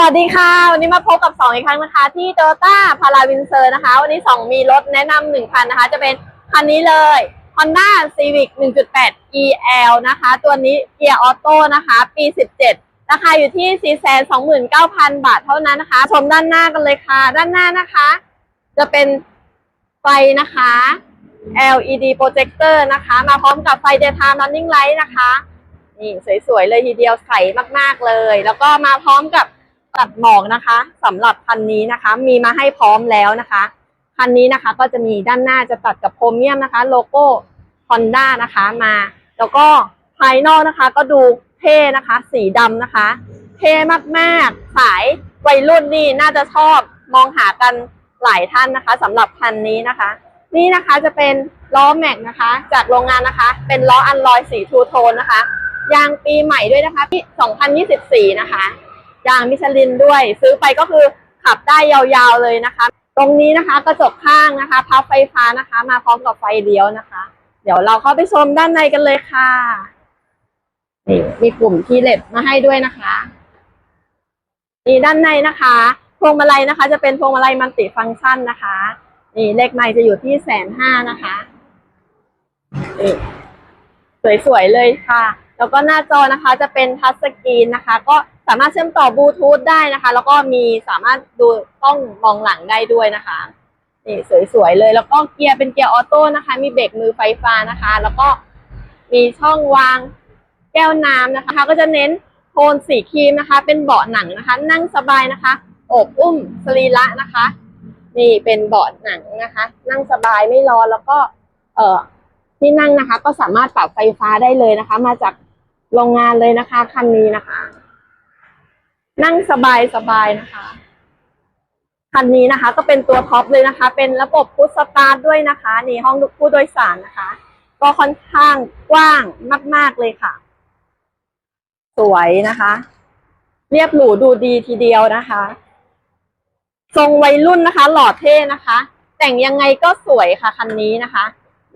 วัสดีค่ะ วันนี้มาพบกับ 2 อีกครั้งนะคะ ที่ Toyota p a r a v i n c e r นะคะ วันนี้ 2 มีรถแนะนำหนึ่งคันนะคะ จะเป็นคันนี้เลย Honda Civic 1.8 EL นะคะ ตัวนี้เกียร์ออโต้นะคะ ปี 17 ราคาอยู่ที่ 429,000 บาทเท่านั้นนะคะ ชมด้านหน้ากันเลยค่ะ ด้านหน้านะคะ จะเป็นไฟนะคะ LED projector นะคะ มาพร้อมกับไฟ daytime running light นะคะ นี่สวยๆเลยทีเดียวใสมากๆเลย แล้วก็มาพร้อมกับ ตัดหมอกนะคะสำหรับคันนี้นะคะ มีมาให้พร้อมแล้วนะคะคันนี้นะคะก็จะมีด้านหน้าจะตัดกับโครเมียมนะคะ โลโก้ Honda นะคะมา แล้วก็ภายนอกนะคะก็ดูเท่นะคะ สีดำนะคะ เท่มากๆ สายวัยรุ่นนี่น่าจะชอบมองหากันหลายท่านนะคะสำหรับคันนี้นะคะ นี่นะคะจะเป็นล้อแม็กนะคะ จากโรงงานนะคะ เป็นล้ออันลอยสีทูโทนนะคะยางปีใหม่ด้วยนะคะปี2024 นะคะ ยางมิชลินด้วย ซื้อไปก็คือขับได้ยาวๆเลยนะคะ ตรงนี้นะคะกระจกข้างนะคะพับไฟฟ้านะคะ มาพร้อมกับไฟเลี้ยวนะคะ เดี๋ยวเราเข้าไปชมด้านในกันเลยค่ะนี่มีปุ่มที่เล็บมาให้ด้วยนะคะนี่ด้านในนะคะพวงมาลัยนะคะ จะเป็นพวงมาลัยมัลติฟังก์ชันนะคะนี่เลขไมค์จะอยู่ที่แสนห้านะคะนี่สวยๆเลยค่ะ แล้วก็หน้าจอนะคะจะเป็นทัชสกรีนนะคะ ก็สามารถเชื่อมต่อบลูทูธได้นะคะ แล้วก็มีสามารถดูกล้องมองหลังได้ด้วยนะคะนี่สวยๆเลย แล้วก็เกียร์เป็นเกียร์ออโต้นะคะ มีเบรกมือไฟฟ้านะคะ แล้วก็มีช่องวางแก้วน้ำนะคะ ก็จะเน้นโทนสีครีมนะคะ เป็นเบาะหนังนะคะ นั่งสบายนะคะอบอุ้มสรีระนะคะ นี่เป็นเบาะหนังนะคะ นั่งสบายไม่ร้อนแล้วก็ เอ่อที่นั่งนะคะ ก็สามารถปรับไฟฟ้าได้เลยนะคะ มาจาก โรงงานเลยนะคะ คันนี้นะคะ นั่งสบายสบายนะคะ คันนี้นะคะ ก็เป็นตัวท็อปเลยนะคะ เป็นระบบพุทสตาร์ทด้วยนะคะนี่ห้องผู้โดยสารนะคะ ก็ค่อนข้างกว้างมาก ๆเลยค่ะ สวยนะคะ เรียบหรูดูดีทีเดียวนะคะ ทรงวัยรุ่นนะคะ หล่อเท่นะคะ แต่งยังไงก็สวยค่ะ คันนี้นะคะ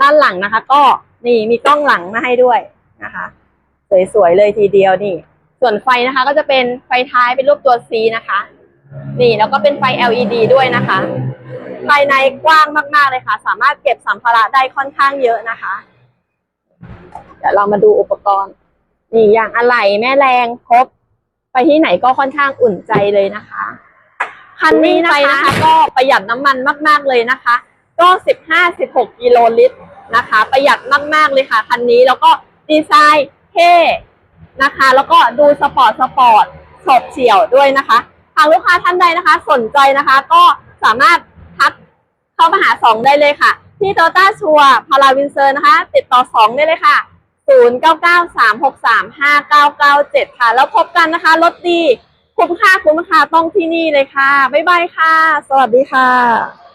ด้านหลังนะคะ ก็นี่มีกล้องหลังมาให้ด้วยนะคะ สวยๆเลยทีเดียวนี่ ส่วนไฟนะคะก็จะเป็นไฟท้ายเป็นรูปตัว C นะคะ นี่แล้วก็เป็นไฟ LED ด้วยนะคะ ภายในกว้างมากๆเลยค่ะ สามารถเก็บสัมภาระได้ค่อนข้างเยอะนะคะ เดี๋ยวเรามาดูอุปกรณ์ นี่อย่างอะไหล่แม่แรงครบ ไปที่ไหนก็ค่อนข้างอุ่นใจเลยนะคะคันนี้นะคะ ก็ประหยัดน้ำมันมาก ๆเลยนะคะ ก็สิบห้าสิบหกกิโลลิตรนะคะ ประหยัดมาก ๆเลยค่ะ คันนี้แล้วก็ดีไซน์เท่นะคะ แล้วก็ดูสปอร์ตสปอร์ตฉบเฉี่ยวด้วยนะคะทางลูกค้าท่านใดนะคะ สนใจนะคะ ก็สามารถทักเข้ามาหาสองได้เลยค่ะ ที่โตต้าชัวพาราวินเซอร์นะคะ ติดต่อสองได้เลยค่ะ 0 9 9 3 6 3 5 9 9 7 ค่ะ แล้วพบกันนะคะ รถดี คุ้มค่าคุ้มค่าต้องที่นี่เลยค่ะ บ๊ายบายค่ะ สวัสดีค่ะ